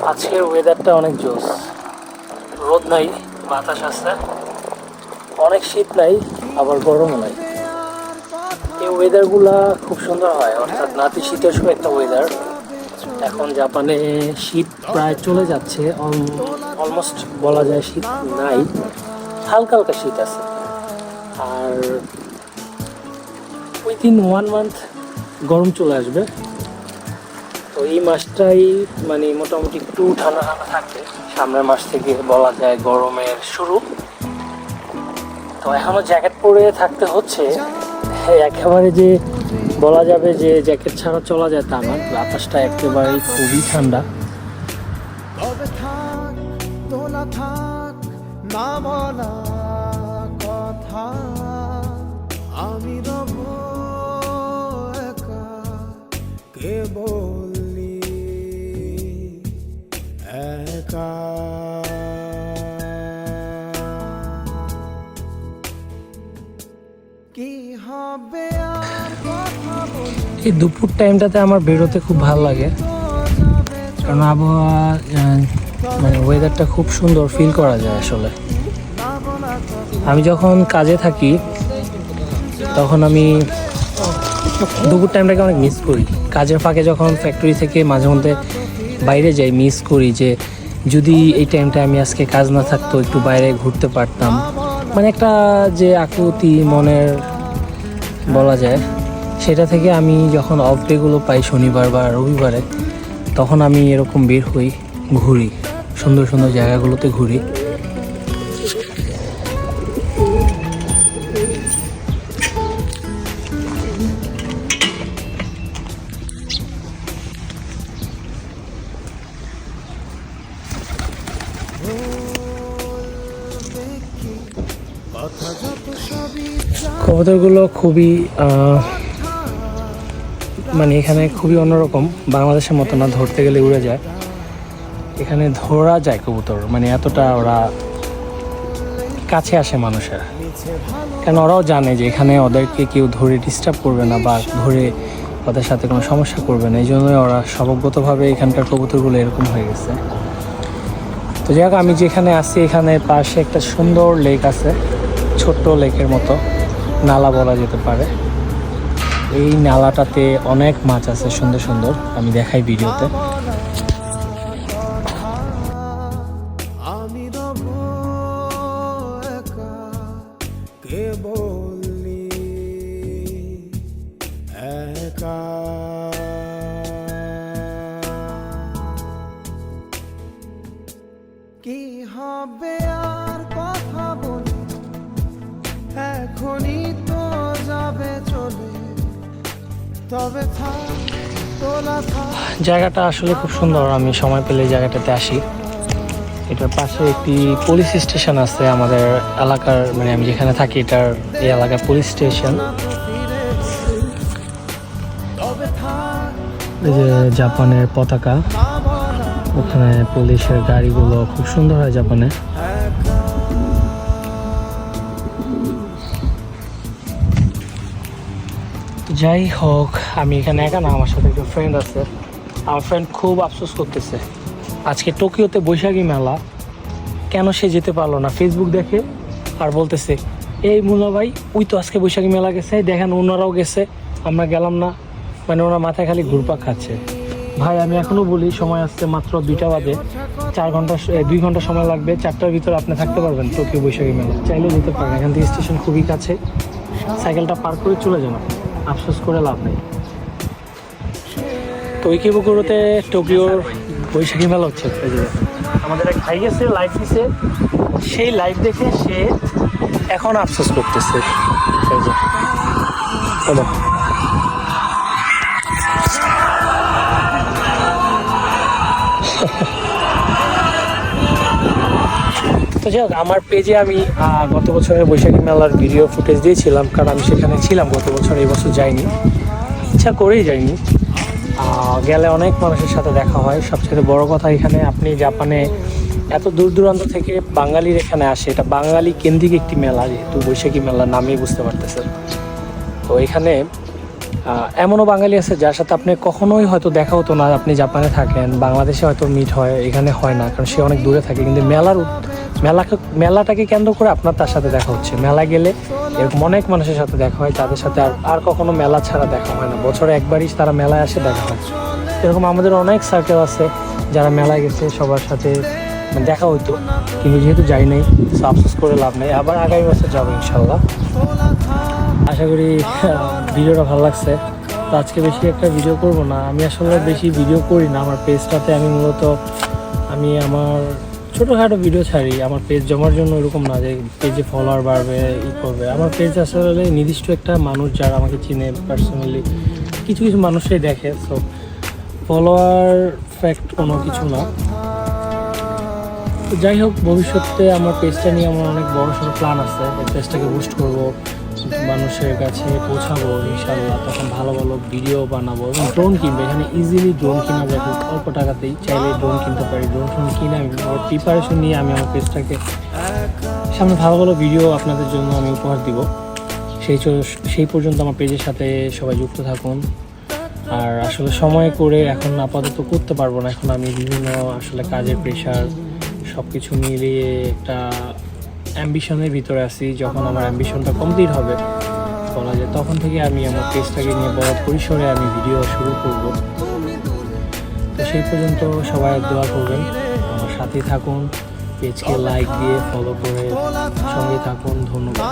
আজকের ওয়েদারটা অনেক জোস রোদ নাই, বাতাস আছে। অনেক শীত নাই, আবার গরমও নাই। এই ওয়েদারগুলা খুব সুন্দর হয়, অর্থাৎ নাতিশীতোষ্ণ একটা ওয়েদার এখন জাপানে শীত প্রায় চলে যাচ্ছে অলমোস্ট বলা যায় শীত নাই। হালকা হালকা শীত আছে। আর উইথিন ওয়ান মান্থ গরম চলে আসবে। এই মাসটাই মানে মোটামুটি একটু ঠান্ডা ঠান্ডা থাকবে। সামনের মাস থেকে বলা যায় গরমের শুরু। তো এখনও জ্যাকেট পরে থাকতে হচ্ছে। হ্যাঁ, একেবারে যে বলা যাবে যে জ্যাকেট ছাড়া চলা যায় তা না। বাতাসটা একেবারেই খুবই ঠান্ডা। না বলা কথা। এই দুপুর টাইমটাতে আমার বেরোতে খুব ভালো লাগে। কারণ আবহাওয়া মানে ওয়েদারটা খুব সুন্দর ফিল করা যায় আসলে। আমি যখন কাজে থাকি, তখন আমি দুপুর টাইমটাকে অনেক মিস করি। কাজের ফাঁকে যখন ফ্যাক্টরি থেকে মাঝে মধ্যে বাইরে যাই মিস করি যে যদি এই টাইমটা আমি আজকে কাজ না থাকতো, একটু বাইরে ঘুরতে পারতাম। মানে একটা যে আকুতি, মনের বলা যায়। সেটা থেকে আমি যখন অফ ডেগুলো পাই শনিবার বা রবিবারে, তখন আমি এরকম বের হই, ঘুরি। সুন্দর সুন্দর জায়গাগুলোতে ঘুরি। কথা কবুতরগুলো খুবই মানে এখানে খুবই অন্যরকম। বাংলাদেশের মতো না, ধরতে গেলে উড়ে যায়। এখানে ধরা যায় কবুতর মানে এতটা ওরা কাছে আসে মানুষের। কেন ওরাও জানে যে এখানে ওদেরকে কেউ ধরে ডিস্টার্ব করবে না বা ধরে ওদের সাথে কোনো সমস্যা করবে না। এই জন্যই ওরা স্বভাবগতভাবে এখানকার কবুতরগুলো এরকম হয়ে গেছে। তো যাই হোক, আমি যেখানে আছি, এখানে পাশে একটা সুন্দর লেক আছে। ছোট্ট লেকের মতো নালা বলা যেতে পারে। এই নালাটাতে অনেক মাছ আছে, সুন্দর সুন্দর। আমি দেখাই ভিডিওতে। কে হবে আর এখনই তো যাবে চলে। তবে থাক জায়গাটা আসলে খুব সুন্দর আমি সময় পেলে জায়গাটাতে আসি। এটার পাশে একটি পুলিশ স্টেশন আছে আমাদের এলাকার মানে আমি যেখানে থাকি এটার এই এলাকার পুলিশ স্টেশন এই যে জাপানের পতাকা ওখানে পুলিশের গাড়িগুলো খুব সুন্দর হয় জাপানে। যাই হোক, আমি এখানে একা না, আমার সাথে একটা ফ্রেন্ড আছে। আমার ফ্রেন্ড খুব আফসোস করতেছে। আজকে টোকিওতে বৈশাখী মেলা। কেন সে যেতে পারল না? ফেসবুক দেখে আর বলতেছে, এই মুনা ভাই, ওই তো আজকে বৈশাখী মেলা গেছে, দেখেন ওনারাও গেছে, আমরা গেলাম না। মানে ওনার মাথায় খালি ঘুরপাক খাচ্ছে। ভাই, আমি এখনও বলি, সময় আসছে মাত্র দুইটা বাজে। চার ঘণ্টা দুই ঘণ্টা সময় লাগবে। চারটার ভিতরে আপনি থাকতে পারবেন টোকিও বৈশাখী মেলা। চাইলে যেতে পারেন। এখান থেকে স্টেশন খুবই কাছে। সাইকেলটা পার করে চলে যান আপনি। আফসোস করে লাভ নেই। তো ইকিবুকুরোতে টোকিওর বৈশাখী মেলা হচ্ছে। আমাদের এক ভাই গেছে লাইভ দিছে। সেই লাইভ দেখে সে এখন আফসোস করতেছে। এই তো যাই হোক, আমার পেজে আমি গত বছরের বৈশাখী মেলার ভিডিও ফুটেজ দিয়েছিলাম, কারণ আমি সেখানে ছিলাম, গত বছর, এই বছর যাইনি। ইচ্ছা করেই যাইনি। গেলে অনেক মানুষের সাথে দেখা হয়। সবচেয়ে বড় কথা এখানে, আপনি জাপানে এত দূর দূরান্ত থেকে বাঙালির এখানে আসে, এটা বাঙালি কেন্দ্রিক একটি মেলা, যেহেতু বৈশাখী মেলা নামেই বুঝতে পারতেছেন। তো এখানে এমনও বাঙালি আছে যার সাথে আপনি কখনোই হয়তো দেখা হতো না, আপনি জাপানে থাকেন, বাংলাদেশে হয়তো মিট হয়, এখানে হয় না, কারণ সে অনেক দূরে থাকে, কিন্তু মেলার মেলাকে মেলাটাকে কেন্দ্র করে আপনার তার সাথে দেখা হচ্ছে। মেলা গেলে এরকম অনেক মানুষের সাথে দেখা হয়, তাদের সাথে আর আর কখনো মেলা ছাড়া দেখা হয় না। বছরে একবারই তারা মেলায় আসে, দেখা হয়। এরকম আমাদের অনেক সার্কেল আছে যারা মেলায় গেছে, সবার সাথে মানে দেখা হতো কিন্তু যেহেতু যাই নাই আফসোস করে লাভ নেই। আবার আগামী বছর যাব ইনশাল্লাহ। আশা করি ভিডিওটা ভালো লাগছে। তো আজকে বেশি একটা ভিডিও করব না। আমি আসলে বেশি ভিডিও করি না। আমার পেজটাতে আমি মূলত আমি আমার ছোটোখাটো ভিডিও ছাড়ি। আমার পেজ জমার জন্য এরকম না যে পেজে ফলোয়ার বাড়বে, ই করবে। আমার পেজ আসলে নির্দিষ্ট একটা মানুষ যারা আমাকে চিনে পার্সোনালি কিছু কিছু মানুষই দেখে। সো ফলোয়ার ফ্যাক্ট কোনো কিছু না। যাই হোক, ভবিষ্যতে আমার পেজটা নিয়ে আমার অনেক বড় সড়ো প্ল্যান আছে পেজটাকে বুস্ট করব। মানুষের কাছে পৌঁছাবো ইনশাল্লাহ তখন ভালো ভালো ভিডিও বানাবো এবং ড্রোন কিনবো। এখানে ইজিলি ড্রোন কিনা যায়, খুব অল্প টাকাতেই। চাইলে ড্রোন কিনতে পারি। ড্রোন ফোন কিনে আমি প্রিপারেশন নিয়ে আমি আমার পেজটাকে সামনে ভালো ভালো ভিডিও আপনাদের জন্য আমি উপহার দিব। সেই সেই পর্যন্ত আমার পেজের সাথে সবাই যুক্ত থাকুন। আর আসলে সময় করে এখন আপাতত করতে পারব না। এখন আমি বিভিন্ন আসলে কাজের প্রেশার সব কিছু মিলিয়ে একটা অ্যাম্বিশনের ভিতরে আছি, যখন আমার অ্যাম্বিশনটা কমপ্লিট হবে, বলা যায় তখন থেকে আমি আমার পেজটাকে নিয়ে বড় পরিসরে আমি ভিডিও শুরু করব। তো সেই পর্যন্ত সবাই দোয়া করবেন, আমার সাথে থাকুন পেজকে লাইক দিয়ে ফলো করে সঙ্গে থাকুন, ধন্যবাদ।